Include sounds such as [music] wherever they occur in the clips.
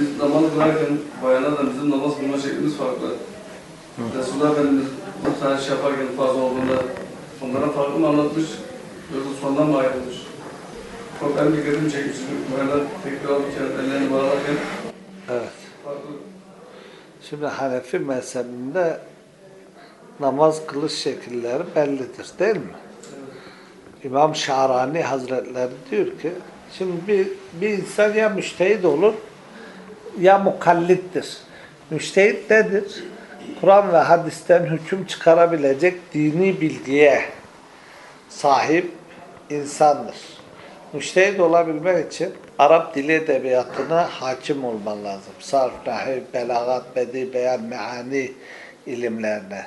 Biz namaz kılarken bayanlarla bizim namaz kılma şeklimiz farklı. Resulullah Efendimiz bu tane şey yaparken fazla olduğunda onlara farklı mı anlatmış yoksa sondan mı ayrılmış? Çok benim dikkatimi çekmiş. Bayanlar tekrar alırken, ellerini bağlarken Evet. farklı. Şimdi Hanefi mezhebinde namaz kılış şekilleri bellidir değil mi? İmam Şarani Hazretleri diyor ki şimdi bir, bir insan ya müştehit olur ya mukallittir. Müştehit nedir? Kur'an ve hadisten hüküm çıkarabilecek dini bilgiye sahip insandır. Müştehit olabilmek için Arap dili edebiyatına hakim olman lazım. Sarf, nahiv, belagat, bedi, beyan, meani ilimlerine.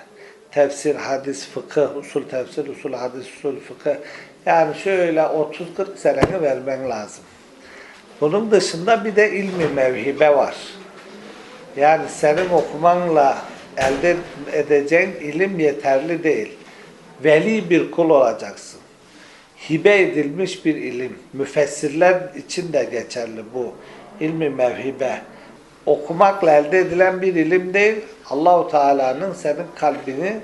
Tefsir, hadis, fıkıh, usul tefsir, usul hadis, usul fıkıh. Yani şöyle 30-40 seneni vermen lazım. Bunun dışında bir de ilmi mevhibe var. Yani senin okumanla elde edeceğin ilim yeterli değil. Veli bir kul olacaksın. Hibe edilmiş bir ilim. Müfessirler için de geçerli bu. İlmi mevhibe. Okumakla elde edilen bir ilim değil, Allahu Teala'nın senin kalbini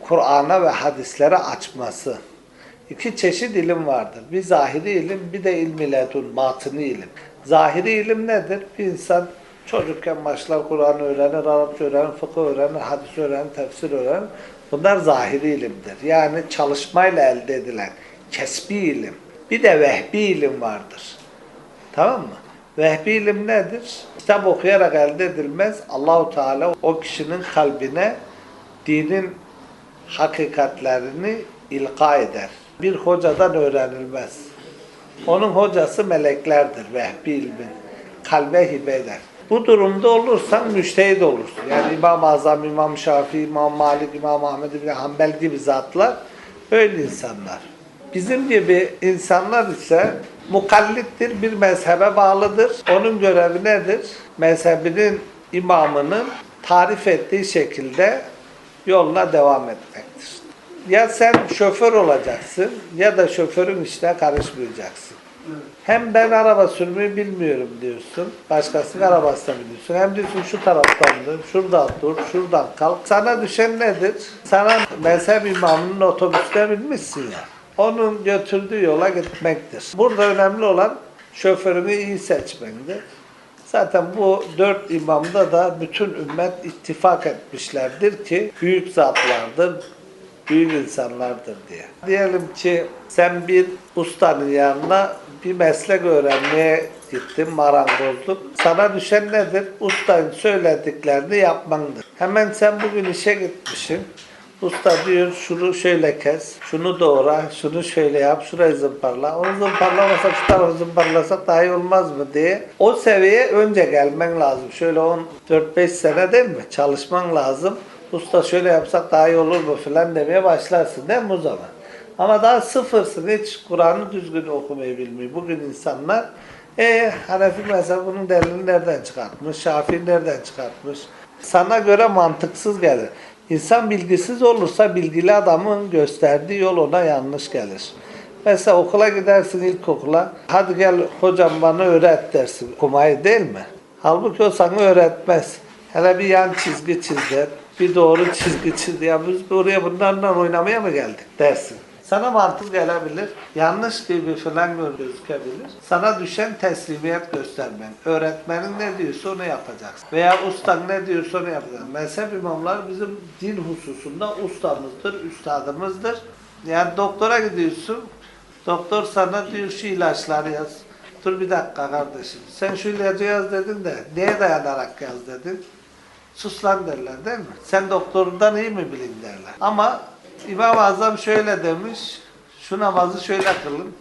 Kur'an'a ve hadislere açması. İki çeşit ilim vardır. Bir zahiri ilim, bir de ilmi ledun, batıni ilim. Zahiri ilim nedir? Bir insan çocukken başlar Kur'an öğrenir, Arapça öğrenir, fıkıh öğrenir, hadis öğrenir, tefsir öğrenir. Bunlar zahiri ilimdir. Yani çalışmayla elde edilen kesbi ilim. Bir de vehbi ilim vardır. Tamam mı? Vehbi ilim nedir? Kitap okuyarak elde edilmez. Allahu Teala o kişinin kalbine dinin hakikatlerini ilka eder. Bir hocadan öğrenilmez. Onun hocası meleklerdir vehbi ilmin. Kalbe hibe eder. Bu durumda olursan müştehid olursun. Yani İmam-ı Azam, İmam Şafii, İmam Malik, İmam Ahmed İbni Hanbel gibi zatlar öyle insanlar. Bizim gibi insanlar ise mukallittir, bir mezhebe bağlıdır. Onun görevi nedir? Mezhebinin imamının tarif ettiği şekilde yoluna devam etmektir. Ya sen şoför olacaksın ya da şoförün işine karışmayacaksın. Hem ben araba sürmeyi bilmiyorum diyorsun. Başkasının arabasına biniyorsun. Hem diyorsun şu taraftan dur, şuradan dur, şuradan kalk. Sana düşen nedir? Sana mezhep imamının otobüsüne binmişsin ya. Onun götürdüğü yola gitmektir. Burada önemli olan şoförünü iyi seçmendir. Zaten bu dört imamda da bütün ümmet ittifak etmişlerdir ki büyük zatlardır, büyük insanlardır diye. Diyelim ki sen bir ustanın yanına bir meslek öğrenmeye gittin, marangozluk. Sana düşen nedir? Ustanın söylediklerini yapmandır. Hemen sen bugün işe gitmişsin. Usta diyor şunu şöyle kes, şunu doğra, şunu şöyle yap, şurayı zımparla. Onu zımparlamasak şu tarafı zımparlasak daha iyi olmaz mı diye. O seviyeye önce gelmen lazım. Şöyle 14-5 sene değil mi? Çalışman lazım. Usta şöyle yapsak daha iyi olur mu filan demeye başlarsın değil mi o zaman? Ama daha sıfırsın. Hiç Kur'an'ı düzgün okumayı bilmiyor. Bugün insanlar e Hanefi mesela bunun delilini nereden çıkartmış? Şafii nereden çıkartmış? Sana göre mantıksız gelir. İnsan bilgisiz olursa bilgili adamın gösterdiği yol ona yanlış gelir. Mesela okula gidersin ilkokula. Hadi gel hocam bana öğret dersin okumayı değil mi? Halbuki o sana öğretmez. Hele bir yan çizgi çiz der. Bir doğru çizgi çiz. Ya biz buraya bunlarla oynamaya mı geldik dersin. Sana mantık gelebilir. Yanlış gibi falan gözükebilir. Sana düşen teslimiyet göstermen. Öğretmenin ne diyorsa onu yapacaksın. Veya ustan ne diyorsa onu yapacaksın. Mezhep imamlar bizim din hususunda ustamızdır, üstadımızdır. Yani doktora gidiyorsun. Doktor sana diyor şu ilaçları yaz. Dur bir dakika kardeşim. Sen şu ilacı yaz dedin de neye dayanarak yaz dedin? Sus lan derler değil mi? Sen doktorundan iyi mi bilin derler. Ama İmam-ı Azam şöyle demiş, şu namazı şöyle kılın,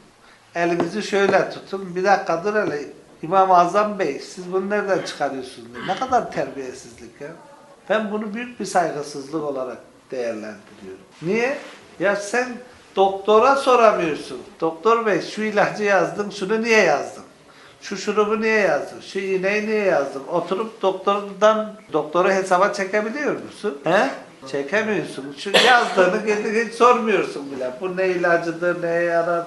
elinizi şöyle tutun. Bir dakika dur hele. İmam-ı Azam Bey, siz bunu nereden çıkarıyorsunuz? Ne kadar terbiyesizlik ya. Ben bunu büyük bir saygısızlık olarak değerlendiriyorum. Niye? Ya sen doktora soramıyorsun. Doktor Bey şu ilacı yazdın, şunu niye yazdın? Şu şurubu niye yazdın? Şu iğneyi niye yazdın? Oturup doktordan doktoru hesaba çekebiliyor musun? He? Çekemiyorsun. Şu yazdığını gidip hiç sormuyorsun bile. Bu ne ilacıdır, neye yarar.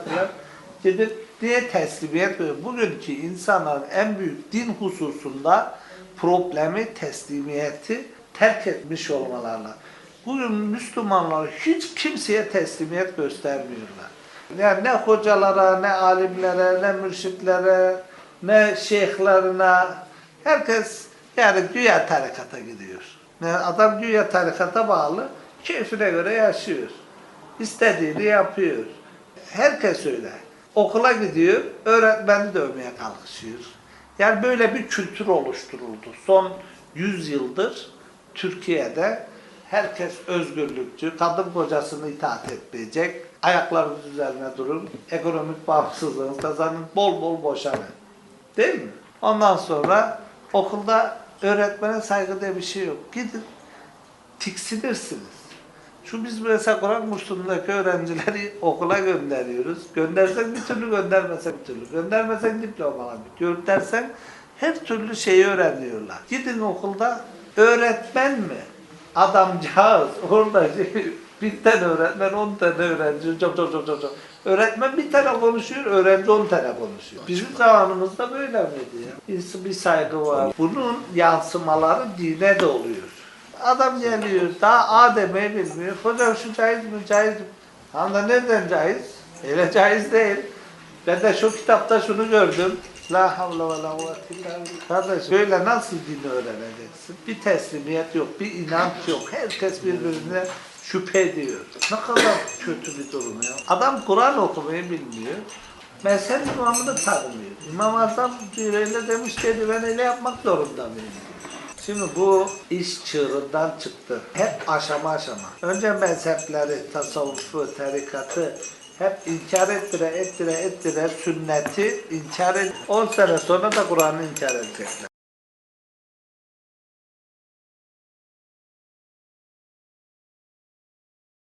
Gidip Niye teslimiyet veriyor? Bugünkü insanların en büyük din hususunda problemi teslimiyeti terk etmiş olmalarla. Bugün Müslümanlar hiç kimseye teslimiyet göstermiyorlar. Yani ne hocalara, ne alimlere, ne mürşitlere, ne şeyhlerine, herkes yani güya tarikata gidiyor. Yani adam güya tarikata bağlı, keyfine göre yaşıyor. İstediğini yapıyor. Herkes öyle. Okula gidiyor, öğretmeni dövmeye kalkışıyor. Yani böyle bir kültür oluşturuldu. Son 100 yıldır Türkiye'de herkes özgürlükçü, kadın kocasını itaat etmeyecek, ayaklarınız üzerine durun, ekonomik bağımsızlığınızı kazanın, bol bol boşanın. Değil mi? Ondan sonra okulda öğretmene saygı diye bir şey yok. Gidin tiksinirsiniz. Şu biz mesela Kur'an kursundaki öğrencileri [laughs] okula gönderiyoruz. Göndersen bir türlü göndermesen bir türlü. Göndermesen diplomalar bitiyor. Göndersen her türlü şeyi öğreniyorlar. Gidin okulda öğretmen mi? Adamcağız orada şey, bir tane öğretmen on tane öğrenci çok çok çok çok. Öğretmen bir tane konuşuyor, öğrenci on tane konuşuyor. Bizim zamanımızda böyle miydi ya? Bir, bir saygı var. Bunun yansımaları dine de oluyor. Adam geliyor, daha A demeyi bilmiyor. Hocam şu caiz mi? Caiz mi? Hem de nereden caiz? Öyle caiz değil. Ben de şu kitapta şunu gördüm. La havle ve la kuvvete illa billah. Kardeş böyle nasıl dini öğreneceksin? Bir teslimiyet yok, bir inanç yok. Herkes birbirine şüphe ediyor. Ne kadar kötü bir durum ya. Adam Kur'an okumayı bilmiyor. Mezhep imamını tanımıyor. İmam Azam öyle demiş dedi ben öyle yapmak zorunda mıyım? Şimdi bu iş çığırından çıktı. Hep aşama aşama. Önce mezhepleri, tasavvufu, tarikatı hep inkar ettire, ettire, ettire sünneti inkar et. 10 sene sonra da Kur'an'ı inkar edecekler.